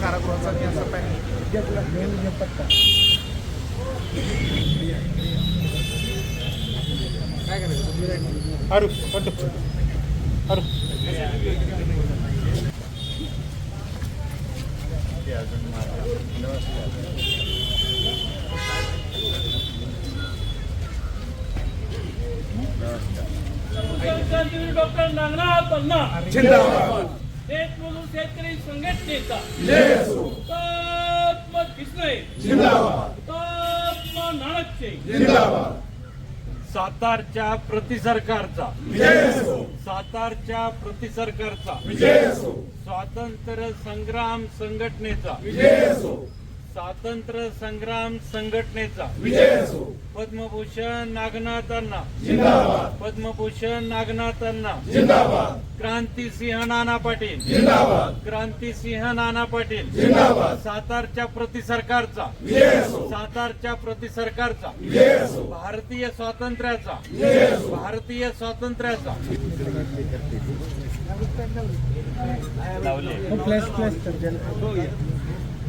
कारागृहाचा काय करायचं? अरू अरू. डॉक्टर नागनाथ देशमुख शेतकरी संघटनेचा. हुतात्मा किसने नाणकचे जिंदाबाद. सातारच्या प्रतिसरकारचा विजय असो सातारच्या प्रतिसरकारचा विजय असो स्वातंत्र्य संग्राम संघटनेचा. विजय असो स्वातंत्र्य संग्राम संघटनेचा विजय असो. पद्मभूषण नागनाथांना जिंदाबाद. पद्मभूषण नागनाथांना जिंदाबाद. क्रांतिसिंह नाना पाटील जिंदाबाद. क्रांतिसिंह नाना पाटील जिंदाबाद. सातारच्या प्रतिसरकारचा विजय असो. सातारच्या प्रतिसरकारचा विजय असो. भारतीय स्वातंत्र्याचा विजय असो. भारतीय स्वातंत्र्याचा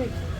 एक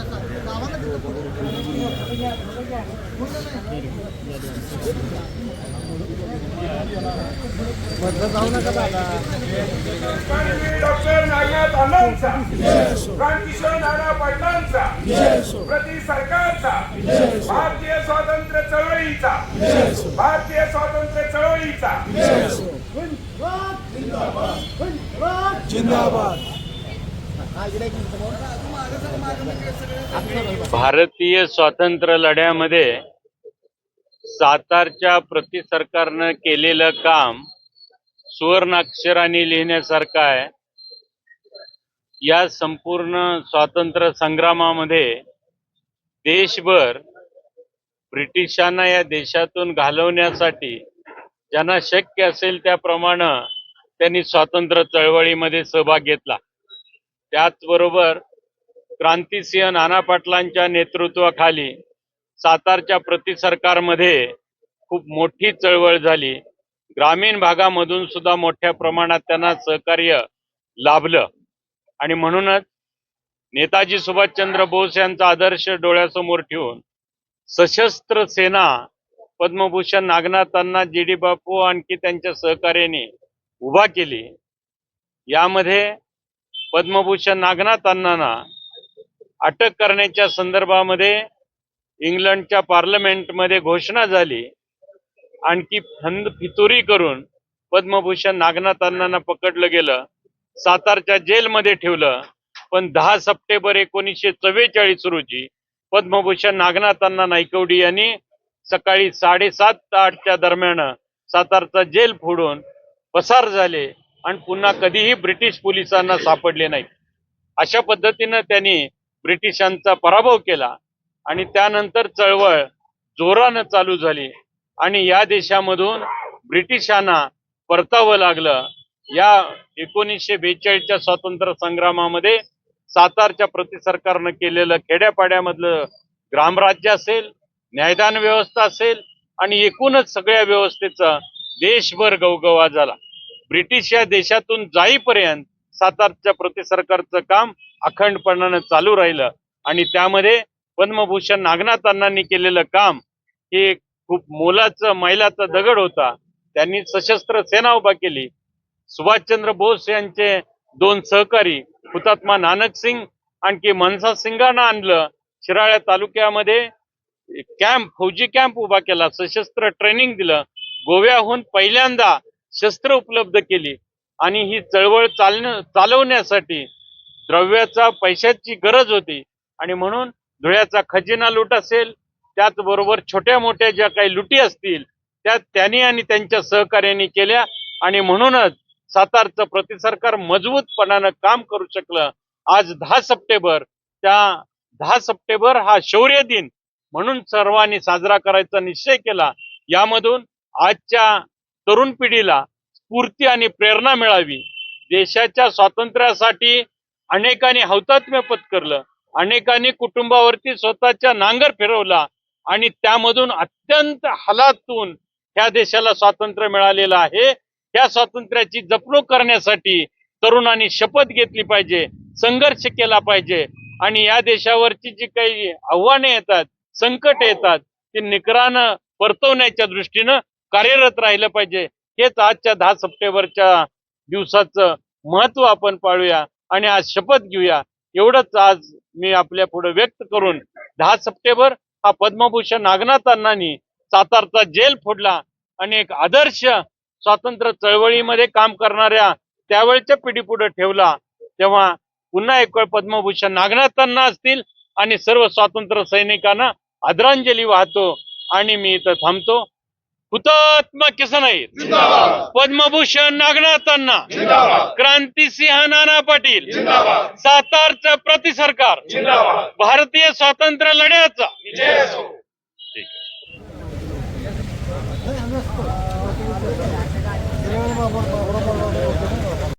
डॉक्टर नागनाथ अण्णांचा क्रांतिशोर नाना पाटलांचा प्रति सरकारचा भारतीय स्वातंत्र्य चळवळीचा भारतीय स्वातंत्र्य चळवळीचा जिंदाबाद जिंदाबाद. भारतीय स्वातंत्र्य लढ्यामध्ये सातारच्या प्रतिसरकारनं केलेलं काम सुवर्णाक्षराने लिहिण्यासारखं आहे. या संपूर्ण स्वातंत्र्य संग्रामामध्ये देशभर ब्रिटिशांना या देशातून घालवण्यासाठी ज्यांना शक्य असेल त्याप्रमाणे त्यांनी स्वातंत्र्य चळवळीमध्ये सहभाग घेतला. त्याचबरोबर क्रांतिसिंह नाना पाटलांच्या नेतृत्वाखाली सातारच्या प्रतिसरकारमध्ये खूप मोठी चळवळ झाली. ग्रामीण भागामधून सुद्धा मोठ्या प्रमाणात त्यांना सहकार्य लाभलं. आणि म्हणूनच नेताजी सुभाषचंद्र बोस यांचा आदर्श डोळ्यासमोर ठेवून सशस्त्र सेना पद्मभूषण नागनाथांना जी डी बापू आणखी त्यांच्या सहकार्याने उभा केली. यामध्ये पद्मभूषण नागनाथांना अटक करण्याच्या संदर्भामध्ये इंग्लंडच्या पार्लमेंटमध्ये घोषणा झाली. आणखी फंद फितुरी करून पद्मभूषण नागनाथांना पकडलं गेलं. सातारच्या जेलमध्ये ठेवलं. पण दहा सप्टेंबर एकोणीसशे चव्वेचाळीस रोजी पद्मभूषण नागनाथांना नायकवडी यांनी सकाळी साडेसात आठच्या दरम्यान सातारचा जेल फोडून पसार झाले. आणि पुन्हा कधीही ब्रिटिश पोलिसांना सापडले नाही अशा पद्धतीनं त्यांनी ब्रिटिशांचा पराभव केला आणि त्यानंतर चळवळ जोरानं चालू झाली आणि या देशामधून ब्रिटिशांना परतावं लागलं. या एकोणीसशे बेचाळीसच्या स्वातंत्र्य संग्रामामध्ये सातारच्या प्रतिसरकारनं केलेलं खेड्यापाड्यामधलं ग्रामराज्य असेल न्यायदान व्यवस्था असेल आणि एकूणच सगळ्या व्यवस्थेचा देशभर गवगवा झाला. ब्रिटिश या देशातून जाईपर्यंत सातारच्या प्रति सरकारचं काम अखंडपणानं चालू राहिलं. आणि त्यामध्ये पद्मभूषण नागनाथ अण्णांनी केलेलं काम हे खूप मोलाचं मैलाचा दगड होता. त्यांनी सशस्त्र सेना उभा केली. सुभाषचंद्र बोस यांचे दोन सहकारी हुतात्मा नानक सिंग आणखी मनसा सिंगांना आणलं. शिराळ्या तालुक्यामध्ये कॅम्प फौजी कॅम्प उभा केला. सशस्त्र ट्रेनिंग दिलं. गोव्याहून पहिल्यांदा शस्त्र उपलब्ध केली आणि ही चळवळ चालण चालवण्यासाठी द्रव्याचा पैशाची गरज होती. आणि म्हणून धुळ्याचा खजिना लूट असेल त्याचबरोबर छोट्या मोठ्या ज्या काही लुटी असतील त्या त्यांनी आणि त्यांच्या सहकार्याने केल्या. आणि म्हणूनच सातारचं प्रतिसरकार मजबूतपणानं काम करू शकलं. आज दहा सप्टेंबर त्या दहा सप्टेंबर हा शौर्य दिन म्हणून सर्वांनी साजरा करायचा निश्चय केला. यामधून आजच्या तरुण पिढीला स्फूर्ती आणि प्रेरणा मिळावी. देशाच्या स्वातंत्र्यासाठी अनेकांनी हौतात्म्य पत्करलं. अनेकांनी कुटुंबावरती स्वतःच्या नांगर फिरवला आणि त्यामधून अत्यंत हलातून ह्या देशाला स्वातंत्र्य मिळालेलं आहे. त्या स्वातंत्र्याची जपणूक करण्यासाठी तरुणांनी शपथ घेतली पाहिजे संघर्ष केला पाहिजे आणि या देशावरची जी काही आव्हाने येतात संकट येतात ती निकरानं परतवण्याच्या दृष्टीनं कार्यरत राहिलं पाहिजे. हेच आजच्या दहा सप्टेंबरच्या दिवसाचं महत्त्व आपण पाळूया आणि आज शपथ घेऊया. एवढंच आज मी आपल्या पुढे व्यक्त करून दहा सप्टेंबर हा पद्मभूषण नागनाथ अण्णांनी सातारचा जेल फोडला आणि एक आदर्श स्वातंत्र्य चळवळीमध्ये काम करणाऱ्या त्यावेळच्या पिढी पुढे ठेवला. तेव्हा पुन्हा एक वेळ पद्मभूषण नागनाथांना असतील आणि सर्व स्वातंत्र्य सैनिकांना आदरांजली वाहतो आणि मी इथं थांबतो. हुतात्मा किसनाई पद्मभूषण नागनाथांना क्रांतिसिंह नाना पाटील सातारचं प्रतिसरकार भारतीय स्वातंत्र्य लढ्याचा. बरोबर